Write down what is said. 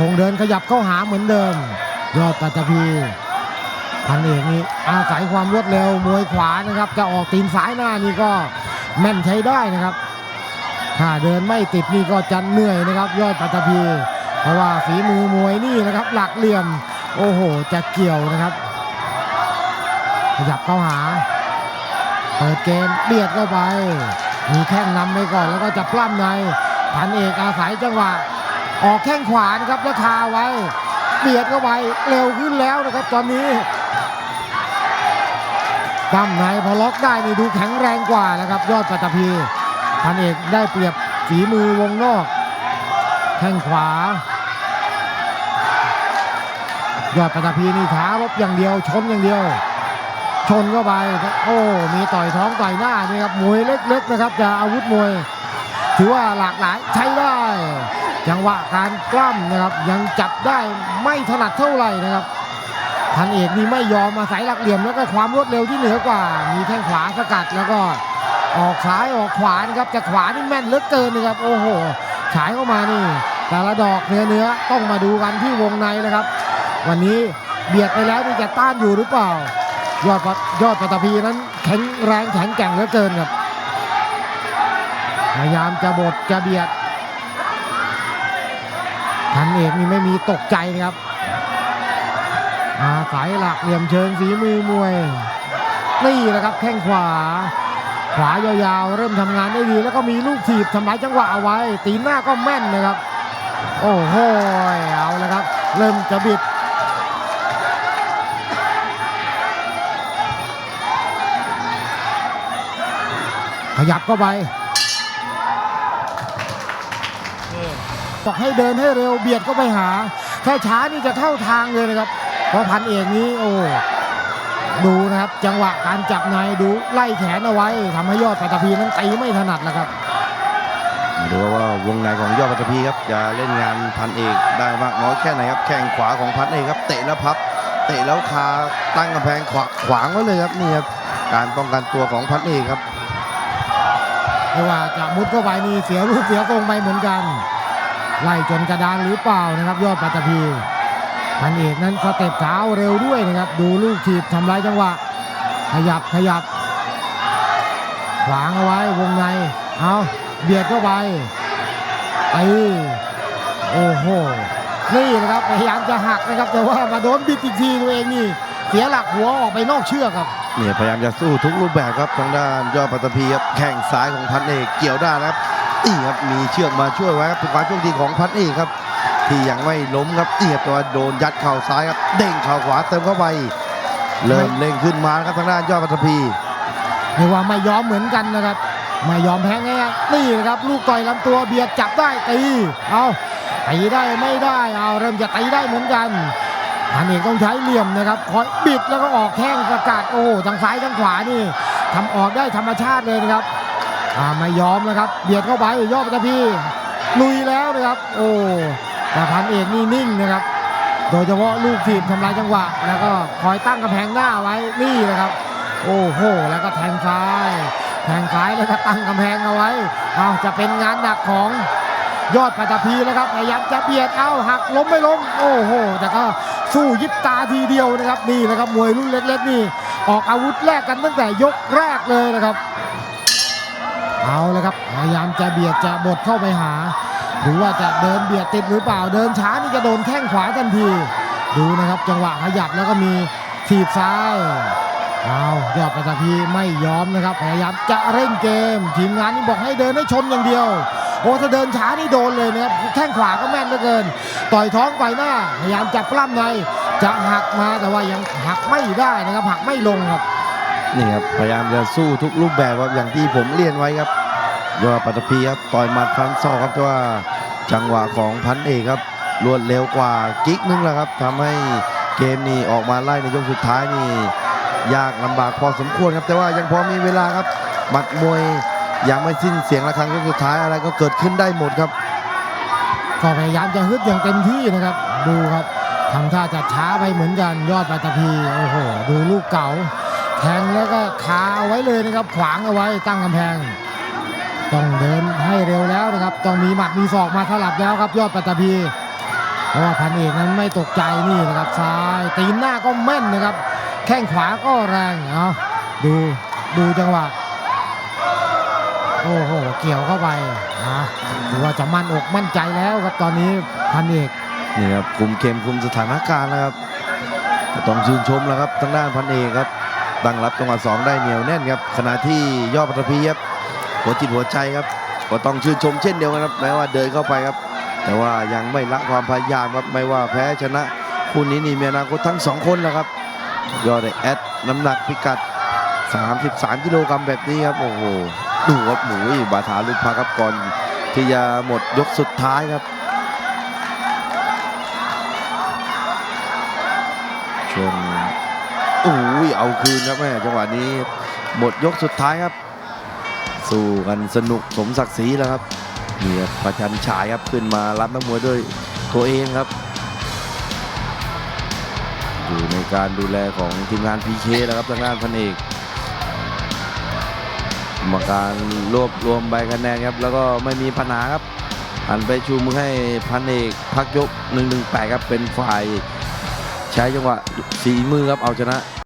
คงเดินขยับเข้าหาเหมือนเดิม ยอดปัตตภีพันเอกนี่อาศัยความรวดเร็วมวยขวานะครับ จะออกตีนซ้ายหน้านี่ก็แม่นใช้ได้นะครับ ถ้าเดินไม่ติดนี่ก็จะเหนื่อยนะครับ ยอดปัตตภีเพราะว่าฝีมือมวยนี่นะครับ หลักเหลี่ยมโอ้โหจะเกี่ยวนะครับ ขยับเข้าหา เปิดเกมเบียดเข้าไป มีแข้งนำไปก่อนแล้วก็จะปล้ำในพันเอกอาศัยจังหวะ ออกแข้งขวานะครับแล้วคาไว้เบียดเข้าไปเร็วขึ้นแล้วนะครับ ตอนนี้ปั้มในพอล็อกได้นี่ดูแข็งแรงกว่านะครับ ยอดปัตตภีพันเอกได้เปรียบฝีมือวงนอก แข้งขวา ยอดปัตตภีนี่ท้ารบอย่างเดียว ชนอย่างเดียว ชนเข้าไปโอ้มีต่อยท้องต่อยหน้านี่ครับมวยเล็กๆนะครับจะอาวุธมวย ถือว่าหลากหลายใช้ได้ จังหวะการกล้ำนะครับ ยังจับได้ไม่ถนัดเท่าไหร่นะครับพันเอกนี่ไม่ยอมอาศัยหลักเหลี่ยมแล้วก็ความรวดเร็วที่เหนือกว่า มีแข้งขวาสกัดแล้วก็ออกซ้ายออกขวานะครับแต่ขวานี่แม่นเลือเกินนะครับ โอ้โหฉายเข้ามานี่ แต่ละดอกเนื้อเนื้อต้องมาดูกันที่วงในนะครับ วันนี้เบียดไปแล้วนี่จะต้านอยู่หรือเปล่า ยอดยอดปัตตภีนั้นแข็งแรงแข็งแกร่งเหลือเกินครับพยายามจะบดจะเบียด พันเอกนี่ไม่มีตกใจนะครับอาศัยหลักเหลี่ยมเชิงฝีมือมวย นี่แหละครับแข้งขวา ขวายาวๆ เริ่มทำงานได้ดี แล้วก็มีลูกถีบทำลายจังหวะเอาไว้ ตีหน้าก็แม่นนะครับ โอ้โหเอาล้วครับ เริ่มจะบิดขยับเข้าไป บอกให้เดินให้เร็วเบียดก็ไปหา ถ้าช้านี่จะเข้าทางเลยนะครับ เพราะพันเอกนี้โอ้ดูนะครับจังหวะการจับในดูไล่แขนเอาไว้ทำให้ยอดปัตตภีนั้นตีไม่ถนัดแล้วครับมาดูว่าวงในของยอดปัตตภีครับจะเล่นงานพันเอกได้มากน้อยแค่ไหนครับแข้งขวาของพันเอกครับเตะแล้วพับ เตะแล้วคาตั้งกำแพงขวาขวางไว้เลยครับนี่ครับการป้องกันตัวของพันเอกครับไม่ว่าจะมุดเข้าไปนี่เสียรูปเสียทรงไปเหมือนกัน ไล่จนกระดานหรือเปล่านะครับ ยอดปัตตภีพันเอกนั้นสเต็ปเท้าเร็วด้วยนะครับ ดูลูกถีบทำลายจังหวะ ขยับขยับ ขวางเอาไว้วงใน เอาเบียดเข้าไปตีโอ้โห นี่นะครับพยายามจะหักนะครับ แต่ว่ามาโดนบิดอีกทีตัวเองนี่ เสียหลักหัวออกไปนอกเชือกครับเนี่ยพยายามจะสู้ทุกรูปแบบครับทางด้านยอดปัตตภีครับแข้งซ้ายของพันเอกเกี่ยวได้นะครับ นี่ครับมีเชือกมาช่วยไว้ครับเป็นความโชคดีของพันเอกครับ ที่ยังไม่ล้มครับเตียบตัวโดนยัดเข่าซ้ายครับเด้งเข่าขวาเติมเข้าไปเริ่มเร่งขึ้นมาครับทางด้านยอดปัตตภีเรียกว่าไม่ยอมเหมือนกันนะครับไม่ยอมแพ้ง่ายๆนี่นะครับลูกต่อยลำตัวเบียดจับได้ตีเอาตีได้ไม่ได้เอาเริ่มจะตีได้เหมือนกันพันเอกต้องใช้เหลี่ยมนะครับคอยบิดแล้วก็ออกแข้งสกัดโอ้ทางซ้ายทางขวานี่ทำออกได้ธรรมชาติเลยนะครับ ไม่ยอมนะครับเบียดเข้าไปยอดปัตพีลุยแล้วนะครับ โอ้แต่พันเอกนี่นิ่งนะครับ โดยเฉพาะลูกทีมทำลายจังหวะ แล้วก็คอยตั้งกำแพงหน้าไว้นี่นะครับ โอ้โหแล้วก็แทงซ้าย แทงซ้ายแล้วก็ตั้งกำแพงเอาไว้เอาจะเป็นงานหนักของยอดปัตตภีแล้วครับพยายามจะเบียดเอาหักล้มไม่ล้มโอ้โหแต่ก็สู้ยิบตาทีเดียวนะครับนี่นะครับมวยรุ่นเล็ก ๆ นี่ ออกอาวุธแรกกันตั้งแต่ยกแรกเลยนะครับ เอาเลยครับพยายามจะเบียดจะบดเข้าไปหา หรือว่าจะเดินเบียดติดหรือเปล่าเดินช้านี่จะโดนแข้งขวาทันที ดูนะครับจังหวะขยับแล้วก็มีถีบซ้ายเอายอดปัตตภีไม่ยอมนะครับพยายามจะเร่งเกม ทีมงานนี่บอกให้เดินให้ชนอย่างเดียวโอ้ถ้าเดินช้านี่โดนเลยนะครับแข้งขวาก็แม่นเหลือเกิน ต่อยท้องต่อยหน้า พยายามจะปล้ำใน จะหักมาแต่ว่ายังหักไม่ได้นะครับหักไม่ลงครับ นี่ครับพยายามจะสู้ทุกรูปแบบครับอย่างที่ผมเรียนไว้ครับยอดปัตตภีครับต่อยหมัดฟันศอกครับแต่ว่าจังหวะของพันเอกครับรวดเร็วกว่ากิ๊กนึงแล้วครับทำให้เกมนี้ออกมาไล่ในยกสุดท้ายนี่ยากลำบากพอสมควรครับแต่ว่ายังพอมีเวลาครับหมัดมวยยังไม่สิ้นเสียงระฆังยกสุดท้ายอะไรก็เกิดขึ้นได้หมดครับก็พยายามจะฮึดอย่างเต็มที่นะครับ ดูครับทำท่าจะช้าไปเหมือนกันยอดปัตตภีโอ้โห ดูลูกเก่า แทงแล้วก็คาเอาไว้เลยนะครับ ขวางเอาไว้ตั้งกำแพง ต้องเดินให้เร็วแล้วนะครับ ต้องมีหมัดมีศอกมาสลับแล้วครับ ยอดปัตตภีเพราะว่าพันเอกนั้นไม่ตกใจนี่นะครับซ้ายตีนหน้าก็แม่นนะครับ แข้งขวาก็แรงเอาดูดูจังหวะโอ้โหเกี่ยวเข้าไปอะถือว่าจะมั่นอกมั่นใจแล้วครับตอนนี้พันเอกนี่ครับคุมเกมคุมสถานการณ์นะครับต้องชื่นชมแล้วครับทางด้านพันเอกครับ ตั้งรับจังหวะสองได้เหนียวแน่นครับขณะที่ยอดปัตภีครับหัวจิตหัวใจครับก็ต้องชื่นชมเช่นเดียวกันครับแม้ว่าเดินเข้าไปครับ แต่ว่ายังไม่ละความพยายามครับไม่ว่าแพ้ชนะคู่นี้นี่มีอนาคตทั้งสองคนแล้วครับ ยอดได้แอดน้ำหนักพิกัด 33 กิโลกรัมแบบนี้ครับโอ้โหดูครับหมูบาทาลูกพักครับก่อนที่จะหมดยกสุดท้ายครับช่วง อ้ยเอาคืนครับแม่จังหวะนี้หมดยกสุดท้ายครับ สู้กันสนุกสมศักดิ์ศรีแล้วครับนี่ครับประชันฉายครับขึ้นมารับนักมวยด้วยตัวเองครับอยู่ในการดูแลของทีมงานพีเคแล้วครับทางด้านพันเอกกรรมการรวบรวมใบคะแนนครับ แล้วก็ไม่มีปัญหาครับหันไปชูมือให้พันเอกพักยก 118 ครับเป็นฝ่าย ใช้จังหวะสีมือครับเอาชนะ